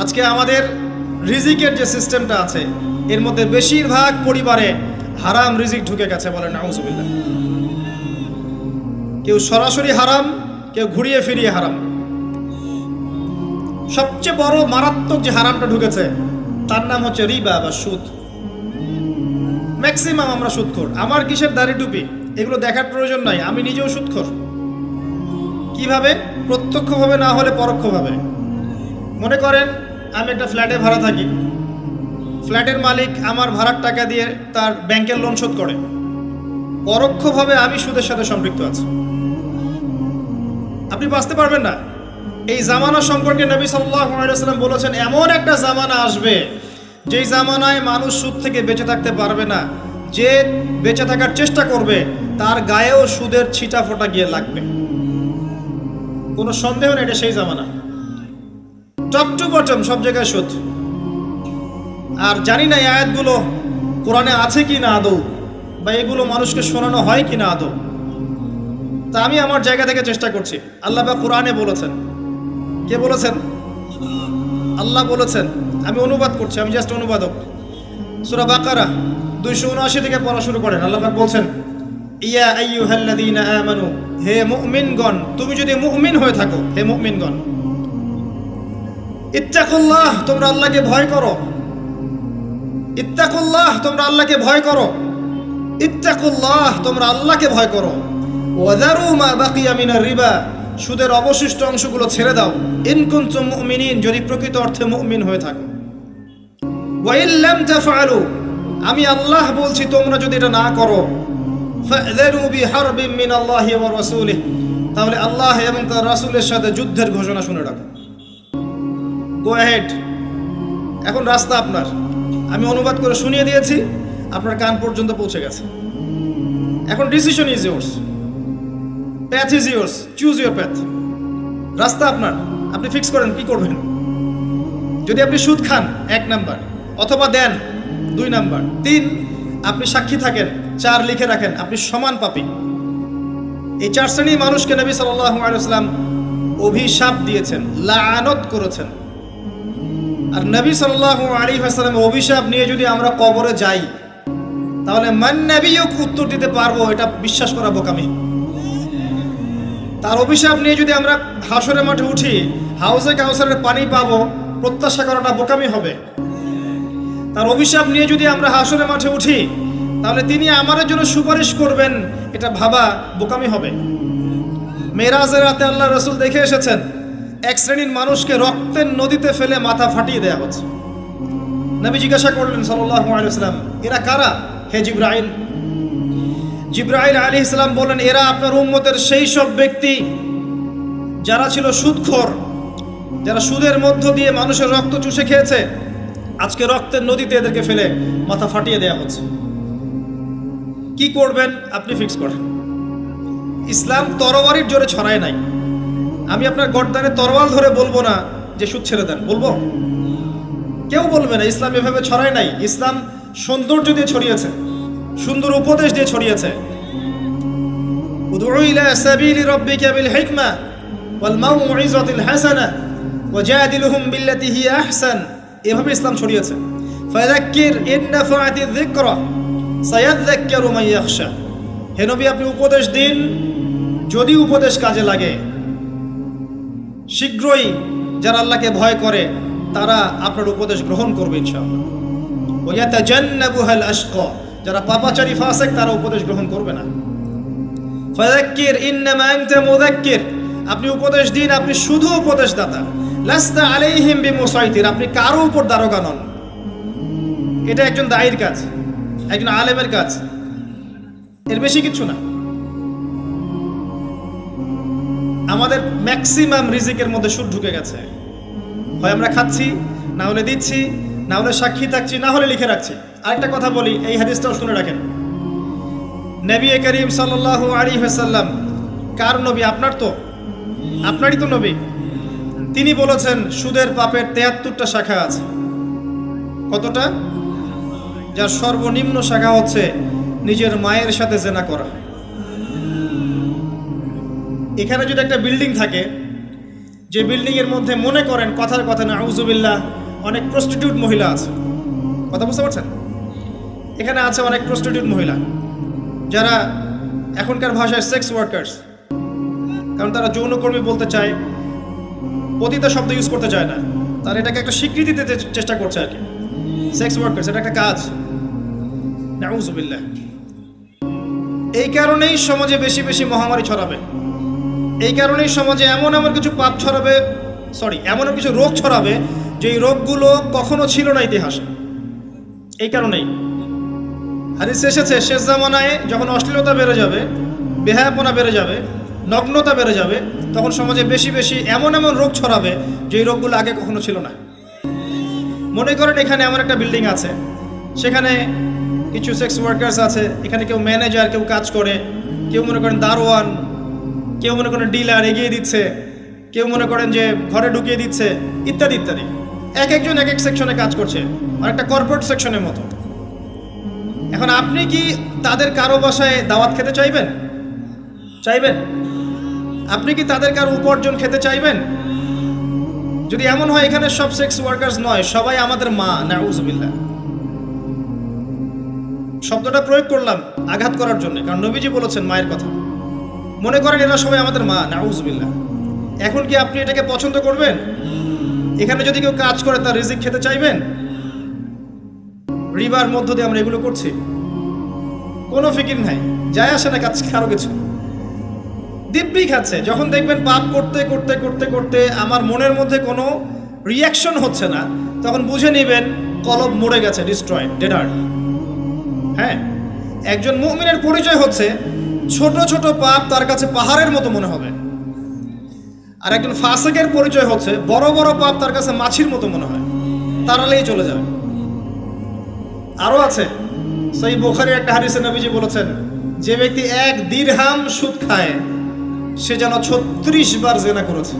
আজকে আমাদের রিজিকের যে সিস্টেমটা আছে, এর মধ্যে বেশিরভাগ পরিবারে হারাম রিজিক ঢুকে গেছে বলে নাউজুবিল্লাহ। কেউ সরাসরি হারাম, কেউ ঘুরিয়ে ফিরিয়ে হারাম। সবচেয়ে বড় মারাত্মক যে হারামটা ঢুকেছে, তার নাম হচ্ছে রিবা বা সুদ। ম্যাক্সিমাম আমরা সুদখোর। আমার কিসের দাড়ি টুপি? এগুলো দেখার প্রয়োজন নাই, আমি নিজেও সুদখোর। কীভাবে? প্রত্যক্ষভাবে না হলে পরোক্ষভাবে। মনে করেন, আমি একটা ফ্ল্যাটে ভাড়া থাকি। ফ্ল্যাটের মালিক আমার ভাড়ার টাকা দিয়ে তার ব্যাংকের লোন শোধ করে। পরোক্ষভাবে আমি সুদের সাথে সম্পৃক্ত আছি। আপনি বাঁচতে পারবেন না। এই জামানা সম্পর্কে নবী সাল্লাম বলেছেন, এমন একটা জামানা আসবে, যেই জামানায় মানুষ সুদ থেকে বেঁচে থাকতে পারবে না। যে বেঁচে থাকার চেষ্টা করবে, তার গায়েও সুদের ছিটা ফোটা গিয়ে লাগবে। কোনো সন্দেহ নেই এটা সেই জামানা। টপ টু বটম, সব জায়গায় সুদ আর জানি না এই আয়াতগুলো কোরআনে আছে কি না আদৌ, বা এগুলো মানুষকে শোনানো হয় কি না আদৌ। তা আমি আমার জায়গা থেকে চেষ্টা করছি। আল্লাহ বা কোরআনে বলেছেন। কে বলেছেন? আল্লাহ বলেছেন। আমি অনুবাদ করছি, আমি জাস্ট অনুবাদক। সুরা বাকারা, দুইশো উনআশি থেকে পড়া শুরু করেন। আল্লাহ বলছেন, ইয়া আইয়ুহাল্লাযীনা আমানু, হে মুমিনগণ, তুমি যদি মুমিন হয়ে থাকো, হে মুমিনগণ ইত্তাকুল্লাহ, তোমরা আল্লাহকে ভয় করো। ইত্তাকুল্লাহ, তোমরা আল্লাহকে ভয় করো। ইত্তাকুল্লাহ, তোমরা আল্লাহকে ভয় করো। ওয়াদারু মা বাকিয়া মিনার রিবা, সুদের অবশিষ্ট অংশগুলো ছেড়ে দাও। ইন কুনতুম মুমিনিন, যদি প্রকৃত অর্থে মুমিন হয়ে থাকো। ওয়া ইন লাম তাফআলু, আমি আল্লাহ বলছি, তোমরা যদি এটা না করো, ফাযারু বিহারবিন মিনাল্লাহি ওয়া রাসূলিহি। তাহলে আল্লাহ এবং তার রাসূলের সাথে যুদ্ধের ঘোষণা শুনে রাখো। গো অ্যাহেড এখন রাস্তা আপনার। আমি অনুবাদ করে শুনিয়ে দিয়েছি, আপনার কান পর্যন্ত পৌঁছে গেছে। এখন decision is yours path is yours choose your path রাস্তা আপনার। আপনি ফিক্স করেন, কি করবেন? যদি আপনি সুদ খান, এক নাম্বার। অথবা দেন, দুই নাম্বার। তিন, আপনি সাক্ষী থাকেন, চার লিখে রাখেন, আপনি সমান পাপি। এই চার শ্রেণির মানুষকে নবী সাল্লাম অভিশাপ দিয়েছেন, লানত করেছেন। আর নবী সাল্লাহ আলী হাসালামের অভিশাপ নিয়ে যদি আমরা কবরে যাই, তাহলে মান উত্তর দিতে পারব, এটা বিশ্বাস করা বোকামি। তার অভিশাপ নিয়ে যদি আমরা হাসরের মাঠে উঠি, হাউসে কাউসারের পানি পাবো, প্রত্যাশা করাটা বোকামি হবে। তার অভিশাপ নিয়ে যদি আমরা হাসরের মাঠে উঠি, তাহলে তিনি আমাদের জন্য সুপারিশ করবেন, এটা ভাবা বোকামি হবে। মেরাজের রাতে আল্লাহ রসুল দেখে এসেছেন এক শ্রেণির মানুষকে রক্তের নদীতে ফেলে মাথা ফাটিয়ে দেওয়া হচ্ছে। নবী জিজ্ঞাসা করলেন আলাইসালাম এরা কারা? হে জিব্রাইল। জিব্রাইল আলী ইসলাম বলেন এরা আপনার উম্মতের সেই সব ব্যক্তি যারা ছিল সুদখোর, যারা সুদের মধ্য দিয়ে মানুষের রক্ত চুষে খেয়েছে, আজকে রক্তের নদীতে এদেরকে ফেলে মাথা ফাটিয়ে দেওয়া হচ্ছে। কি করবেন? আপনি ফিক্স করেন। ইসলাম তরবারির জোরে ছড়ায় নাই। আমি আপনার গর্দানে তরোয়াল ধরে বলব না যে সুদ ছেড়ে দেন, বলব? কেউ বলবে না, ইসলাম এভাবে ছড়ায় নাই। ইসলাম সৌন্দর্য দিয়ে ছড়িয়েছে, সুন্দর উপদেশ দিয়ে ছড়িয়েছে। এভাবে ইসলাম ছড়িয়েছে। ফাযাক্কির ইন আপনি উপদেশ দিন, যদি উপদেশ কাজে লাগে শীঘ্রই যারা আল্লাহকে ভয় করে, তারা আপনার উপদেশ গ্রহণ করবে ইনশাআল্লাহ। ওয়াতাজান্নাবুহাল আশকা, যারা পাপাচারী ফাসেক, তারা উপদেশ গ্রহণ করবে না। ফাযাক্কির, ইন্নামা আনতা মুযাক্কির, আপনি উপদেশ দিন, আপনি শুধু উপদেশদাতা। লাস্তা আলাইহিম বিমুসাইতির, আপনি কারও উপর দারোগা নন। এটা একজন দায়ীর কাজ, একজন আলেমের কাজ। এর বেশি কিছু না। আমাদের ম্যাক্সিমাম রিজিকের মধ্যে সুদ ঢুকে গেছে। হয় আমরা খাচ্ছি, না হলে দিচ্ছি, না হলে সাক্ষী থাকছি, না হলে লিখে রাখছি। আরেকটা কথা বলি, এই হাদিসটাও শুনে রাখেন। নবী করিম সাল্লাহ আলী হাসাল্লাম কার নবী? আপনার তো? আপনারই তো নবী। তিনি বলেছেন, সুদের পাপের তেয়াত্তরটা শাখা আছে। কতটা? যার সর্বনিম্ন শাখা হচ্ছে নিজের মায়ের সাথে জেনা করা। এখানে যদি একটা বিল্ডিং থাকে, যে বিল্ডিংয়ের মধ্যে মনে করেন, কথার কথা না আউজুবিল্লাহ অনেক প্রস্টিটিউট মহিলা আছে। কথা বুঝতে পারছেন? এখানে আছে অনেক প্রস্টিটিউট মহিলা, যারা এখনকার ভাষায় সেক্স ওয়ার্কার্স কারণ তারা যৌনকর্মী বলতে চায়, পতিতা শব্দ ইউজ করতে চায় না। তারা এটাকে একটা স্বীকৃতি দিতে চেষ্টা করছে আর কি। সেক্স ওয়ার্কার্স এটা একটা কাজ। নাউজুবিল্লাহ এই কারণেই সমাজে বেশি বেশি মহামারী ছড়াবে। এই কারণেই সমাজে এমন এমন কিছু পাপ ছড়াবে সরি এমন কিছু রোগ ছড়াবে যে এই রোগগুলো কখনো ছিল না ইতিহাসে। এই কারণেই। হাদিস এসেছে, শেষ জামানায় যখন অশ্লীলতা বেড়ে যাবে, বেহায়াপনা বেড়ে যাবে, নগ্নতা বেড়ে যাবে, তখন সমাজে বেশি বেশি এমন এমন রোগ ছড়াবে যে রোগগুলো আগে কখনো ছিল না। মনে করেন এখানে এমন একটা বিল্ডিং আছে, সেখানে কিছু সেক্স ওয়ার্কার্স আছে, এখানে কেউ ম্যানেজার কেউ কাজ করে, কেউ মনে করেন দারোয়ান কেউ মনে করেন ডিলার এগিয়ে দিচ্ছে, কেউ মনে করেন যে ঘরে ঢুকিয়ে দিচ্ছে, ইত্যাদি ইত্যাদি। এক একজন এক এক সেকশনে কাজ করছে একটা কর্পোরেট সেকশনের মতো। এখন আপনি কি তাদের কারও বাসায় দাওয়াত খেতে চাইবেন? চাইবেন? আপনি কি তাদের কারও উপার্জন খেতে চাইবেন? যদি এমন হয়, এখানে সব সেক্স ওয়ার্কার্স নয়, সবাই আমাদের মা, নাউজুবিল্লাহ। শব্দটা প্রয়োগ করলাম আঘাত করার জন্য, কারণ নবীজি বলেছেন মায়ের কথা। মনে করেন এরা সবাই আমাদের মা, নাউজুবিল্লাহ। এখন কি আপনি এটাকে পছন্দ করবেন? এখানে যদি কেউ কাজ করে, তার রিজিক খেতে চাইবেন? রিবার মধ্য দিয়ে আমরা এগুলো করছি। কোনো ফিকির নাই। যায় আসে না কাজ, কারও কিছু। দিব্যি খাচ্ছে। যখন দেখবেন পাপ করতে করতে করতে করতে আমার মনের মধ্যে কোনো রিয়াকশন হচ্ছে না, তখন বুঝে নেবেন, কলব মরে গেছে ডিস্ট্রয় ডেডার হ্যাঁ? একজন মুমিনের পরিচয় হচ্ছে ছোট ছোট পাপ তার কাছে পাহাড়ের মতো মনে হবে। আর একজন ফাসেকের পরিচয় হচ্ছে, বড় বড় পাপ তার কাছে মাছির মতো মনে হয়। তাড়ালেই চলে যাবে। আরও আছে সেই বোখারি একটা হারিসে নবীজি বলেছেন, যে ব্যক্তি এক দিরহাম সুদ খায়, সে যেন ছত্রিশ বার জেনা করেছে।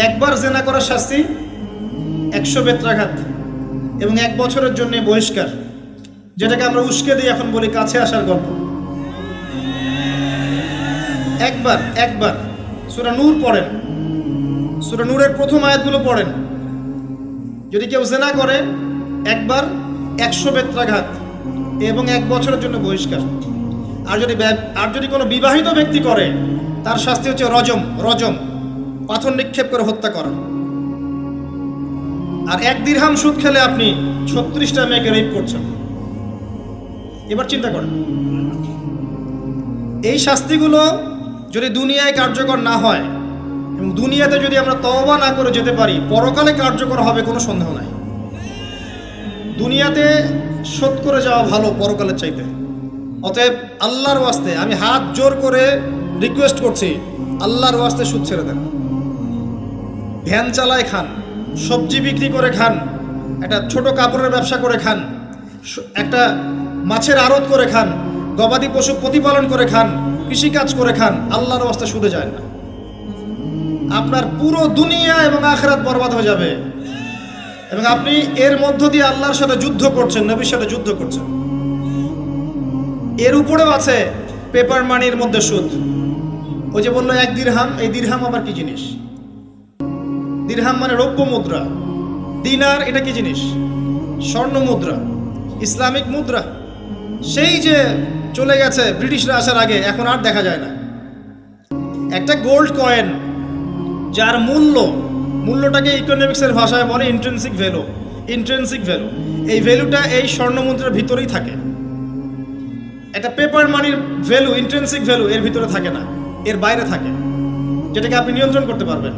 একবার জেনা করার শাস্তি একশো বেত্রাঘাত এবং এক বছরের জন্য বহিষ্কার। যেটাকে আমরা উস্কে দিই এখন বলি কাছে আসার গল্প। একবার একবার, সুরা নূর পড়েন। সুরা নূরের প্রথম আয়াতগুলো পড়েন। যদি কেউ জেনা করে, একবার একশো বেত্রাঘাত এবং এক বছরের জন্য বহিষ্কার। আর যদি আর যদি কোনো বিবাহিত ব্যক্তি করে, তার শাস্তি হচ্ছে রজম রজম, পাথর নিক্ষেপ করে হত্যা করা। আর এক দীর্হাম সুদ খেলে আপনি ছত্রিশটা মেয়েকে রেপ করছেন। এবার চিন্তা করেন এই শাস্তিগুলো যদি দুনিয়ায় কার্যকর না হয়, এবং দুনিয়াতে যদি আমরা তওবা না করে যেতে পারি, পরকালে কার্যকর হবে কোনো সন্দেহ নাই। দুনিয়াতে শোধ করে যাওয়া ভালো পরকালের চাইতে। অতএব আল্লাহর ওয়াস্তে আমি হাত জোর করে রিকোয়েস্ট করছি, আল্লাহর ওয়াস্তে সুদ ছেড়ে দেন। ভ্যান চালায় খান, সবজি বিক্রি করে খান, একটা ছোট কাপড়ের ব্যবসা করে খান একটা মাছের আড়ত করে খান, গবাদি পশু প্রতিপালন করে খান, কৃষিকাজ করে খান, আল্লাহর অবস্থা সুদে যায় না। আপনার পুরো দুনিয়া এবং আখরাত বরবাদ হয়ে যাবে। এবং আপনি এর মধ্য দিয়ে আল্লাহর সাথে যুদ্ধ করছেন, নবীর সাথে যুদ্ধ করছেন। এর উপরেও আছে পেপার মানির মধ্যে সুদ। ওই যে বলল, এক দিরহাম এই দিরহাম আবার কি জিনিস? দিরহাম মানে রৌপ্য মুদ্রা। দিনার এটা কি জিনিস? স্বর্ণ মুদ্রা। ইসলামিক মুদ্রা। সেই যে চলে গেছে ব্রিটিশরা আসার আগে, এখন আর দেখা যায় না। একটা গোল্ড কয়েন যার মূল্য, মূল্যটাকে ইকোনমিক্সের ভাষায় বলে ইন্ট্রেন্সিক ভ্যালু ইন্ট্রেন্সিক ভ্যালু এই ভ্যালুটা এই স্বর্ণ মুদ্রার ভিতরেই থাকে। একটা পেপার মানির ভ্যালু ইন্ট্রেন্সিক ভ্যালু এর ভিতরে থাকে না। এর বাইরে থাকে। যেটাকে আপনি নিয়ন্ত্রণ করতে পারবেন।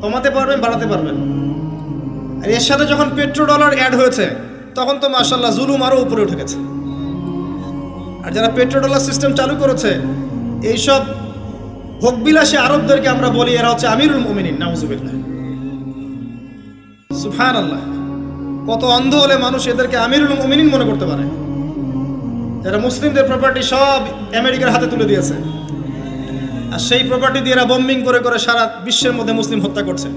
কমাতে পারবেন, বাড়াতে পারবেন। আর এর সাথে যখন পেট্রো ডলার অ্যাড হয়েছে, তখন তো মার্শাল্লাহ জুলুম আরও উপরে উঠে গেছে। আর যারা পেট্রোডলার সিস্টেম চালু করেছে, এইসব ভোগবিলাসী আরবদেরকে আমরা বলি, এরা হচ্ছে আমিরুল মুমিনিন সুফান আল্লাহ কত অন্ধ হলে মানুষ এদেরকে আমিরুল মুমিনিন মনে করতে পারে। যারা মুসলিমদের প্রপার্টি সব আমেরিকার হাতে তুলে দিয়েছে। আর সেই প্রপার্টি দিয়ে এরা বম্বিং করে করে সারা বিশ্বের মধ্যে মুসলিম হত্যা করছে।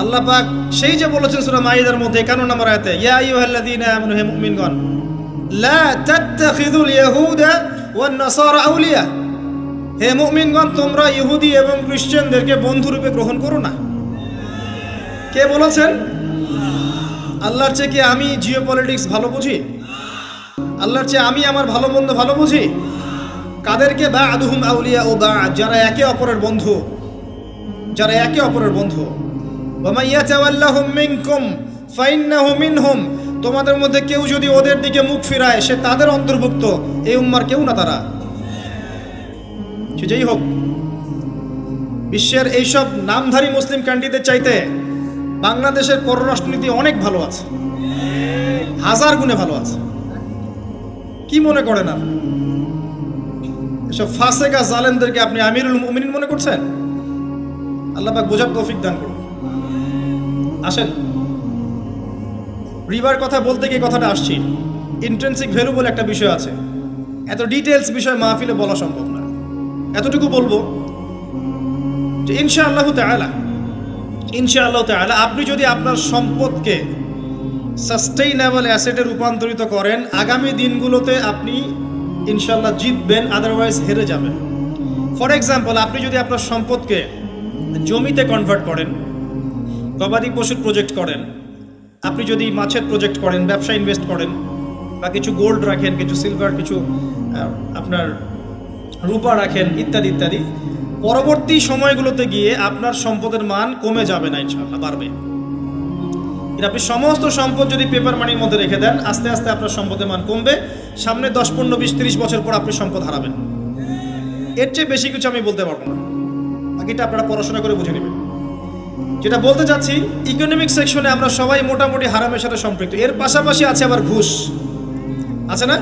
আল্লাহ পাক সেই যে বলেছেন সূরা মাইদার মধ্যে 51 নম্বর আয়াতে, ইয়া আইয়ুহাল্লাযীনা আমানু, হে মুমিনগণ লা তাত্তাখিযুল ইয়াহুদা ওয়ান নাসারা আউলিয়া হে মুমিনগণ, তোমরা ইহুদি এবং খ্রিস্টানদেরকে বন্ধুরূপে গ্রহণ করো না। কে বলেছেন? আল্লাহর চেয়ে কি আমি জিও পলিটিক্স ভালো বুঝি? আল্লাহর চেয়ে আমি আমার ভালো মন্দ ভালো বুঝি? কাদেরকে? বা আদুহুম আউলিয়া ও বা যারা একে অপরের বন্ধু। যারা একে অপরের বন্ধু। ওয়ামাইয়া চাওয়াল্লাহুম মিনকুম, ফাইন্নাহু মিনহুম তোমাদের মধ্যে কেউ যদি ওদের দিকে মুখ ফিরায়, সে তাদের অন্তর্ভুক্ত। এই উম্মার কেউ না তারা। যেই হোক, বিশ্বের এইসব নামধারী মুসলিম কান্ট্রিদের চাইতে বাংলাদেশের পররাষ্ট্রনীতি অনেক ভালো আছে। হাজার গুণে ভালো আছে। কি মনে করেন আপনি? এসব ফাসেকা জালেনদেরকে আপনি আমিরুল মুমিনিন মনে করছেন? আল্লাহ বোঝার তৌফিক দান করুন। আসেন। রিভার কথা বলতে গিয়ে কথাটা আসছি। ইন্ট্রেন্সিক ভ্যালু বলে একটা বিষয় আছে। এত ডিটেলস বিষয় মাহফিলে বলা সম্ভব না। এতটুকু বলব যে ইনশা আল্লাহ তালা ইনশা আল্লাহ তালা আপনি যদি আপনার সম্পদকে সাস্টেইনেবল অ্যাসেটে রূপান্তরিত করেন, আগামী দিনগুলোতে আপনি ইনশাল্লাহ জিতবেন আদারওয়াইজ হেরে যাবেন। ফর এক্সাম্পল আপনি যদি আপনার সম্পদকে জমিতে কনভার্ট করেন, গবাদি পশুর প্রজেক্ট করেন আপনি যদি মাছের প্রজেক্ট করেন, ব্যবসা ইনভেস্ট করেন, বা কিছু গোল্ড রাখেন, কিছু সিলভার কিছু আপনার রূপা রাখেন, ইত্যাদি ইত্যাদি, পরবর্তী সময়গুলোতে গিয়ে আপনার সম্পদের মান কমে যাবে না, ইনশাআল্লাহ, বাড়বে। আপনি সমস্ত সম্পদ যদি পেপার মানির মধ্যে রেখে দেন, আস্তে আস্তে আপনার সম্পদের মান কমবে। সামনে দশ, পনেরো, বিশ, তিরিশ বছর পর আপনি সম্পদ হারাবেন। এর চেয়ে বেশি কিছু আমি বলতে পারব না। বাকিটা আপনারা পড়াশোনা করে বুঝে নেবেন। যেটা বলতে চাচ্ছি ইকোনমিক সেকশনে আমরা সবাই মোটামুটি হারামের সাথে সম্পৃক্ত। এর পাশাপাশি আছে আবার ঘুষ। আছে না?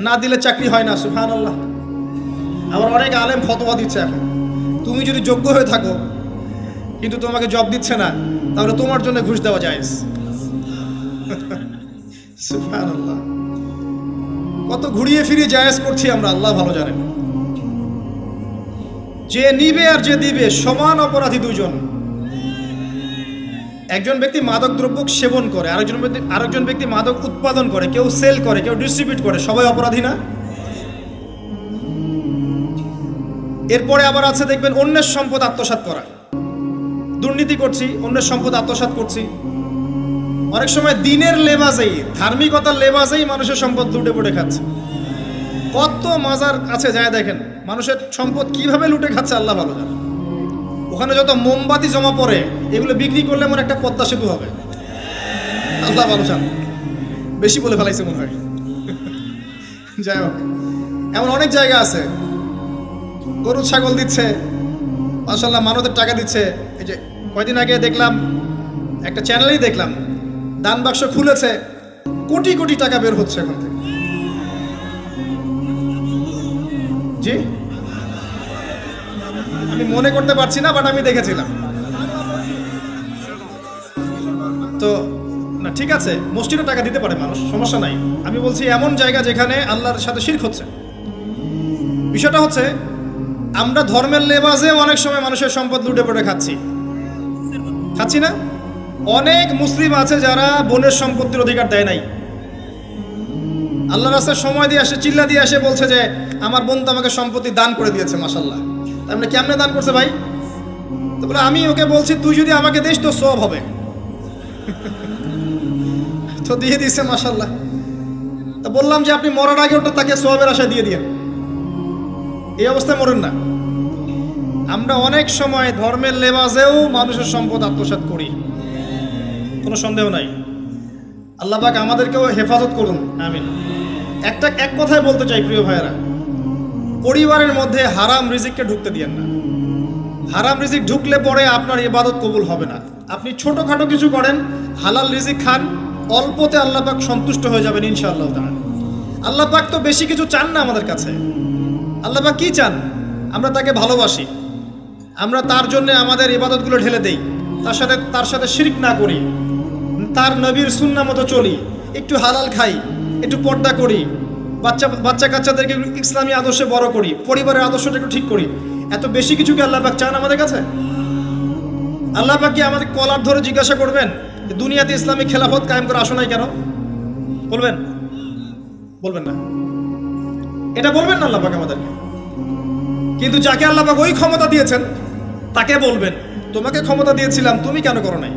না দিলে চাকরি হয় না সুফান আল্লাহ আবার অনেক আলেম ফতোয়া দিচ্ছে এখন। তুমি যদি যোগ্য হয়ে থাকো, কিন্তু তোমাকে জব দিচ্ছে না, তাহলে তোমার জন্য ঘুষ দেওয়া যায় সুবহানাল্লাহ। কত ঘুরিয়ে ফিরিয়ে জায়েজ করছি আমরা, আল্লাহ ভালো জানেন। যে নিবে আর যে দিবে, সমান অপরাধী দুজন একজন ব্যক্তি মাদক দ্রব্য সেবন করে, আরেকজন ব্যক্তি আরেকজন ব্যক্তি মাদক উৎপাদন করে, কেউ সেল করে, কেউ ডিস্ট্রিবিউট করে, সবাই অপরাধী না? এরপরে আবার আছে দেখবেন অন্যের সম্পদ আত্মসাৎ করা। দুর্নীতি করছি, অন্যের সম্পদ আত্মসাৎ করছি। অনেক সময় দিনের লেবাজেই ধার্মিকতার লেবাজেই মানুষের সম্পদ লুটে পুটে খাচ্ছে। কত মাজার আছে, যায় দেখেন। মানুষের সম্পদ কীভাবে লুটে খাচ্ছে আল্লাহ ভালো জানে। ওখানে যত মোমবাতি জমা পড়ে, এগুলো বিক্রি করলে মনে একটা পদ্মা সেতু হবে। আল্লাহ ভালো জানে। বেশি বলে ফেলাইছে মনে হয়। যাই হোক, এমন অনেক জায়গা আছে। গরু, ছাগল দিচ্ছে মাসাল্লাহ মানবের টাকা দিচ্ছে। এই যে কয়দিন আগে দেখলাম, একটা চ্যানেলেই দেখলাম, দান বাক্স খুলেছে, কোটি কোটি টাকা বের হচ্ছে এখন থেকে। জি। আমি মনে করতে পারছি না বাট আমি দেখেছিলাম। তো, না, ঠিক আছে মসজিদে টাকা দিতে পারে মানুষ, সমস্যা নাই। আমি বলছি, এমন জায়গা যেখানে আল্লাহর সাথে শির্ক হচ্ছে। বিষয়টা হচ্ছে, আমরা ধর্মের লেবাজে অনেক সময় মানুষের সম্পদ লুটে পড়ে খাচ্ছি। খাচ্ছি না? অনেক মুসলিম আছে যারা বোনের সম্পত্তির অধিকার দেয় নাই। আল্লাহ রাস্তার সময় দিয়ে আসে, চিল্লা দিয়ে আসে, বলছে যে, আমার বোন তো আমাকে সম্পত্তি দান করে দিয়েছে মাসাল্লাহ তার কেমনে দান করছে ভাই? তো বলে, আমি ওকে বলছি, তুই যদি আমাকে দিস তো সব হবে। তো দিয়ে দিয়েছে মাসাল্লাহ তা বললাম যে, আপনি মরার আগে ওটা তাকে সবের আশা দিয়ে দিয়েন। এই অবস্থায় মরেন না। আমরা অনেক সময় ধর্মের লেবাজেও মানুষের সম্পদ আত্মসাৎ করি। কোনো সন্দেহ নাই। আল্লাহ পাক আমাদেরকেও হেফাজত করুন। আমিন। একটা এক কথায় বলতে চাই প্রিয় ভাইয়েরা। পরিবারের মধ্যে হারাম রিজিককে ঢুকতে দিয়েন না। হারাম রিজিক ঢুকলে পরে আপনার ইবাদত কবুল হবে না। আপনি ছোটোখাটো কিছু করেন, হালাল রিজিক খান, অল্পতে আল্লাহ পাক সন্তুষ্ট হয়ে যাবেন ইনশাআল্লাহ তাআলা। আল্লাহ পাক তো বেশি কিছু চান না আমাদের কাছে। আল্লাহ পাক কি চান? আমরা তাকে ভালোবাসি। আমরা তার জন্য আমাদের ইবাদতগুলো ঢেলে দেই। তার সাথে তার সাথে শিরিক না করি। তার নবীর সুন্না মতো চলি। একটু হালাল খাই। একটু পর্দা করি। বাচ্চা বাচ্চা কাচ্চাদেরকে ইসলামী আদর্শে বড় করি, পরিবারের আদর্শটা একটু ঠিক করি। এত বেশি কিছু কি আল্লাহ পাক চান আমাদের কাছে? আল্লাহ পাক কি আমাদের কলার ধরে জিজ্ঞাসা করবেন দুনিয়াতে ইসলামী খেলাফত কায়েম করে আসো নাই কেন? বলবেন? বলবেন না। এটা বলবেন না আল্লাহ পাক আমাদেরকে। কিন্তু যাকে আল্লাহ পাক ওই ক্ষমতা দিয়েছেন, তাকে বলবেন, তোমাকে ক্ষমতা দিয়েছিলাম, তুমি কেন করো নাই?